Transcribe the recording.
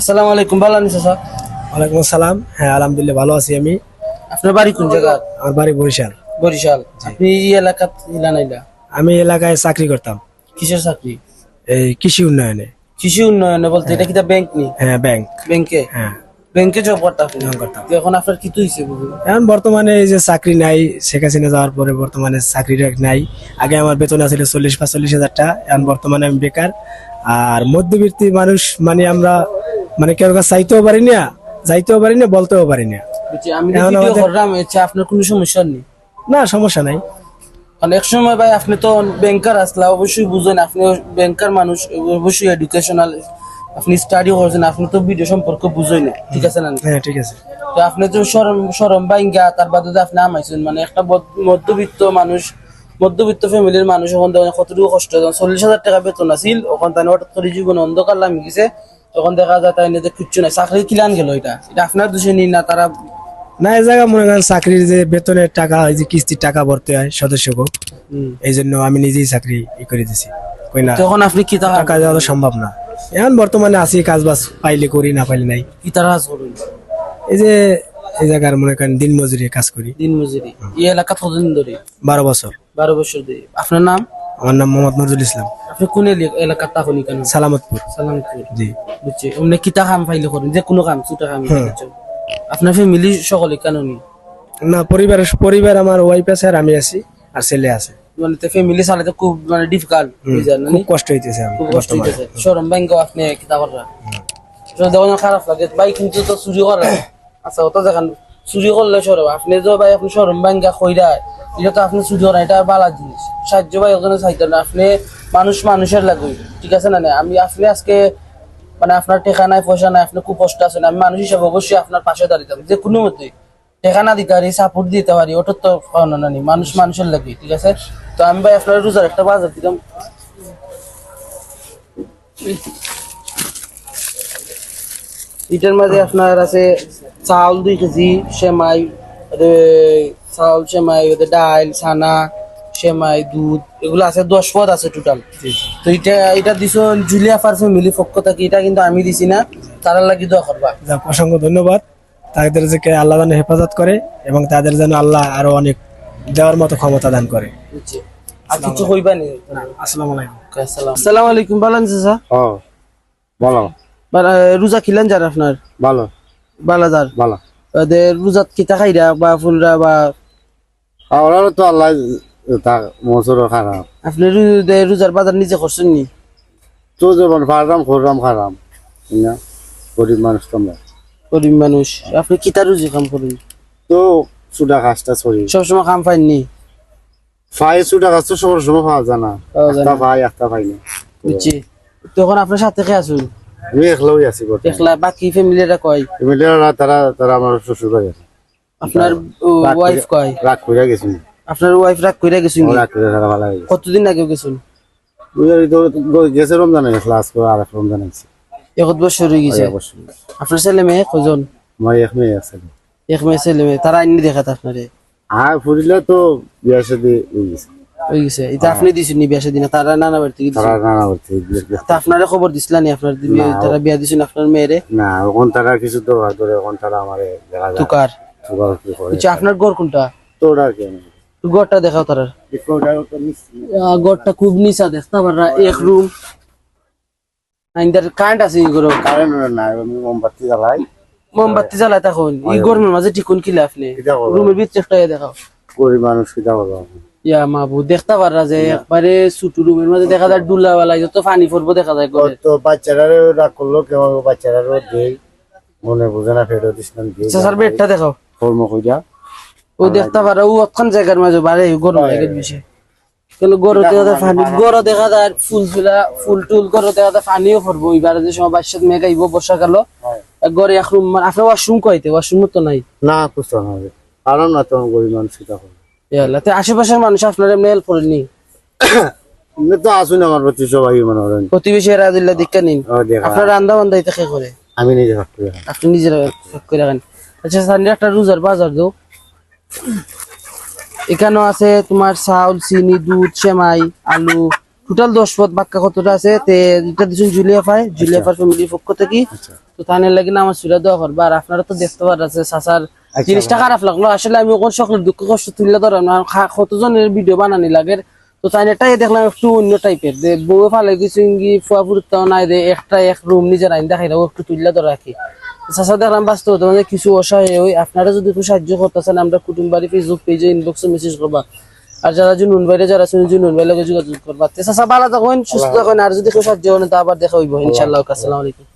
আসসালামু আলাইকুম ভালো আছেন স্যার? ওয়ালাইকুম আসসালাম। হ্যাঁ আলহামদুলিল্লাহ ভালো আছি আমি। আপনার বাড়ি কোন জায়গা? আমার বাড়ি বরিশাল। বরিশাল। আপনি এই এলাকাত ইলা নাইলা আমি এলাকায় চাকরি করতাম। কিসের চাকরি? এই কৃষি উন্নয়নে। কৃষি উন্নয়নে বলতে এটা কিটা ব্যাংক নি? হ্যাঁ ব্যাংক ব্যাংকে হ্যাঁ। ব্যাংকে জব করতে আপনি জব করতাম। এখন আপনার কি বুঝুন এখন বর্তমানে এই যে চাকরি নাই শেখ হাসিনা যাওয়ার পরে বর্তমানে চাকরিটা নাই। আগে আমার বেতন আছিল চল্লিশ পাঁচচল্লিশ হাজার টাকা এখন বর্তমানে আমি বেকার। আর মধ্যবিত্তি মানুষ মানে আমরা মানে কেউ চাইতেও পারি না যাইতেও পারি না বলতেও পারি না। আপনার কোনো সমস্যা নেই। না সমস্যা নাই। এক সময় ভাই আপনি তো ব্যাংকার আসলা অবশ্যই বুঝেন আপনি ব্যাংকার মানুষ অবশ্যই এডুকেশনাল আপনি স্টাডি করছেন আপনি তো ভিডিও সম্পর্কে বুঝেন না ঠিক আছে না? হ্যাঁ ঠিক আছে। তো আপনি তো সরম সরম বাইঙ্গা তার বাদে আপনি আমাইছেন মানে একটা মধ্যবিত্ত মানুষ মধ্যবিত্ত ফ্যামিলির মানুষ ওখান থেকে কতটুকু কষ্ট চল্লিশ হাজার টাকা বেতন আছিল ওখান তাই হঠাৎ করে জীবন অন্ধকার নামি গেছে তখন দেখা যায় তাই নিয়ে কিচ্ছু নাই। চাকরি কিলান গেল এটা? এটা আপনার দোষে নি না তারা না এই জায়গা মনে করেন চাকরির যে বেতনের টাকা এই যে কিস্তির টাকা ভরতে হয় সদস্যকে। এই জন্য আমি নিজেই চাকরি ই করে দিছি। কই না তখন আপনি কি টাকা দেওয়া সম্ভব না। এখন বর্তমানে আছি কাজ বাজ পাইলে করি না পাইলে নাই। কি তারা করুন? এই যে এই জায়গার মনে করেন দিন মজুরি কাজ করি। দিন মজুরি। এই এলাকা কতদিন ধরে? বারো বছর। বারো বছর ধরে। আপনার নাম? আমার নাম মোহাম্মদ নজরুল ইসলাম। আপনি কোন এলি- এলাকার তাহলে কেন সালামতপুর সালামপুর জি বুঝছি অমনি কিতা কাম ফাইলে করেন যে কোনো কাম ছুটা কাম করছেন। আপনার ফ্যামিলি সকলে কেন না পরিবার পরিবার আমার ওয়াইফ আছে আর আমি আছি আর ছেলে আছে মানে ফ্যামিলি চালাতে খুব মানে ডিফিকাল্ট হয়ে যায় খুব কষ্ট হইতেছে খুব কষ্ট হইতেছে সরম ব্যাংক আপনি কিতা করা দেখুন খারাপ লাগে ভাই কিন্তু তো চুরি করে আচ্ছা ওটা দেখেন চুরি করলে সরম আপনি তো ভাই আপনি সরম ব্যাংকা কইরা এটা তো আপনি চুরি এটা বালা জিনিস সাহায্য ভাই ওখানে চাইতেন আপনি মানুষ মানুষের লাগবে ঠিক আছে না? আমি আপনি আজকে মানে আপনার টেকা পয়সা নাই, আপনি খুব কষ্ট আছেন, আমি মানুষ হিসাবে অবশ্যই আপনার পাশে দাঁড়িতাম যে কোনো মতে। টেকা না দিতে পারি সাপোর্ট দিতে পারি, ওটা তো না মানুষ মানুষের লাগে, ঠিক আছে? তো আমি ভাই আপনার রোজার একটা বাজার দিতাম এটার মাঝে আপনার আছে চাউল দুই কেজি, সেমাই চাউল, সেমাই ডাল, ছানা সেমাই দুধ এগুলো আছে দশ পদ আছে টোটাল তো এটা এটা দিছ জুলিয়া ফার ফ্যামিলি পক্ষ থেকে এটা কিন্তু আমি দিছি না তারা লাগি দোয়া করবা। অসংখ্য ধন্যবাদ। তাদের যে আল্লাহ যেন হেফাজত করে এবং তাদের যেন আল্লাহ আরও অনেক দেওয়ার মতো ক্ষমতা দান করে। আর কিছু কইবা নি? আসসালামু আলাইকুম। আসসালাম। আসসালামু আলাইকুম ভালো আছেন স্যার? ও বলো রোজা খিলেন যার আপনার? ভালো। ভালো ওদের রোজাত কিতা খাইরা বা ফুলরা বা ওরা তো আল্লাহ তা খারাপ। আপনি রোজার বাজার নিজে করছেন নি? তো যেমন খারাপ। না গরিব মানুষ গরিব মানুষ। আপনি কিতা রুজি কাম করেন? তো সুদা কাজটা চলি সবসময় কাম পাইননি ফাই সুদা কাজ তো সবার সময় পাওয়া যায় না। পাওয়া একটা পাই একটা পাই না বুঝছি। তখন আপনার সাথে কে আসুন আমি একলাই আছি দেখলা বাকি ফ্যামিলিরা কয়? ফ্যামিলিরা তারা তারা আমার শ্বশুর বাড়ি আছে। আপনার ওয়াইফ কয়? রাগ করে গেছি। আপনার ওয়াইফ রাগ করে গেছেন তারা কতদিন আগে গেছেন গেছে রমজানে ক্লাস করে আর এক রমজান আছে এক বছর হয়ে গেছে। অবশ্যই আপনার ছেলে মেয়ে কজন? আমার এক মেয়ে আছে। এক মেয়ে ছেলে মেয়ে তারা দেখাত আপনারে? আর ফুরিলে তো বিয়া সাথে হয়ে গেছে। হয়ে গেছে। এটা আপনি দিছেন নি বিয়া তারা নানা তারা তা আপনারে খবর দিছিলা নি আপনার তারা বিয়া দিছেন আপনার মেয়েরে? না তারা কিছু দরকার ধরে ওখান তারা আমার দেখা যায় তুকার। তুকার আপনার ঘর কোনটা? তো ওটা কি ঘরটা দেখাও তারা। ঘরটা খুব নিচা দেখতে পারা এক রুম আইন্দার কারেন্ট আছে কারেন্ট আমি মোমবাতি জ্বালাই। মোমবাতি জ্বালায় তখন এই গরমের মাঝে ঠিকুন কিলে আপনি কিটা করব? রুমের ভিতরে একটা দেখাও। গরিব মানুষ কিটা করব ইয়া মাহবুব দেখতে পারা যে একবারে ছোট রুমের মাঝে দেখা যায় ডুলা বেলা যত পানি পড়ব দেখা যায় ঘরে তো বাচ্চারারও রাগ করল কেমন বাচ্চারারও দেই। মনে বুঝে না ফেরত দিস না বেডটা দেখাও। কর্ম কইরা। ও দেখতে পারা ও অক্ষণ জায়গার মাঝে বাড়ে গরম কিন্তু গরু দেখা যায় পানি গরু দেখা যায় ফুল ফুলা ফুল টুল গরু দেখা যায় পানিও পড়ব এবারে যে সময় মেঘ আইব বর্ষাকাল এক রুম আপনার ওয়াশরুম কইতে ওয়াশরুম তো নাই। না বুঝতে হবে। কারণ না তো গরিব মানুষ করব ইয়াল্লা তে আশেপাশের মানুষ আপনার এমনি হেল্প করেনি এমনি তো আসুন আমার প্রতি সবাই মনে করেন। প্রতিবেশী নিন। আপনার রান্দা করে? আমি নিজে আপনি নিজেরা ভাগ করে রাখেন। আচ্ছা একটা রোজার বাজার দাও। এখানেও আছে তোমার চাউল চিনি দুধ সেমাই আলু। টোটাল দশ পথ বাক্কা কতটা আছে? তে এটা দিচ্ছেন জুলিয়াফাই জুলিয়াফার ফ্যামিলির পক্ষ থেকে। তো তাহলে লাগি না আমার সুরা দেওয়া করবা। আর আপনারা তো দেখতে পারছে সাসার জিনিসটা খারাপ লাগল। আসলে আমি ওখানে সকলের দুঃখ কষ্ট তুলে ধরাম না। কতজনের ভিডিও বানানি লাগে? তো তাই এটাই দেখলাম একটু অন্য টাইপের বউ ফালে কিছু ইঙ্গি ফুয়া ফুরতাও নাই দে। একটা এক রুম নিজের আইন দেখাই একটু তুলে ধরে রাখি। চাষা দেখলাম বাস্তব মানে কিছু অসহায় ওই আপনারা যদি একটু সাহায্য করতেছেন আমরা কুটুম বাড়ি ফেসবুক পেজে ইনবক্সে মেসেজ করবা। আর যারা জুনুন বাইরে যারা শুনে জুনুন বাইরে যোগাযোগ করবা। চাচা ভালো থাকুন সুস্থ থাকুন আর যদি কেউ সাহায্য করেন তা আবার দেখা হইব। ইনশাল্লাহ আসসালামু আলাইকুম।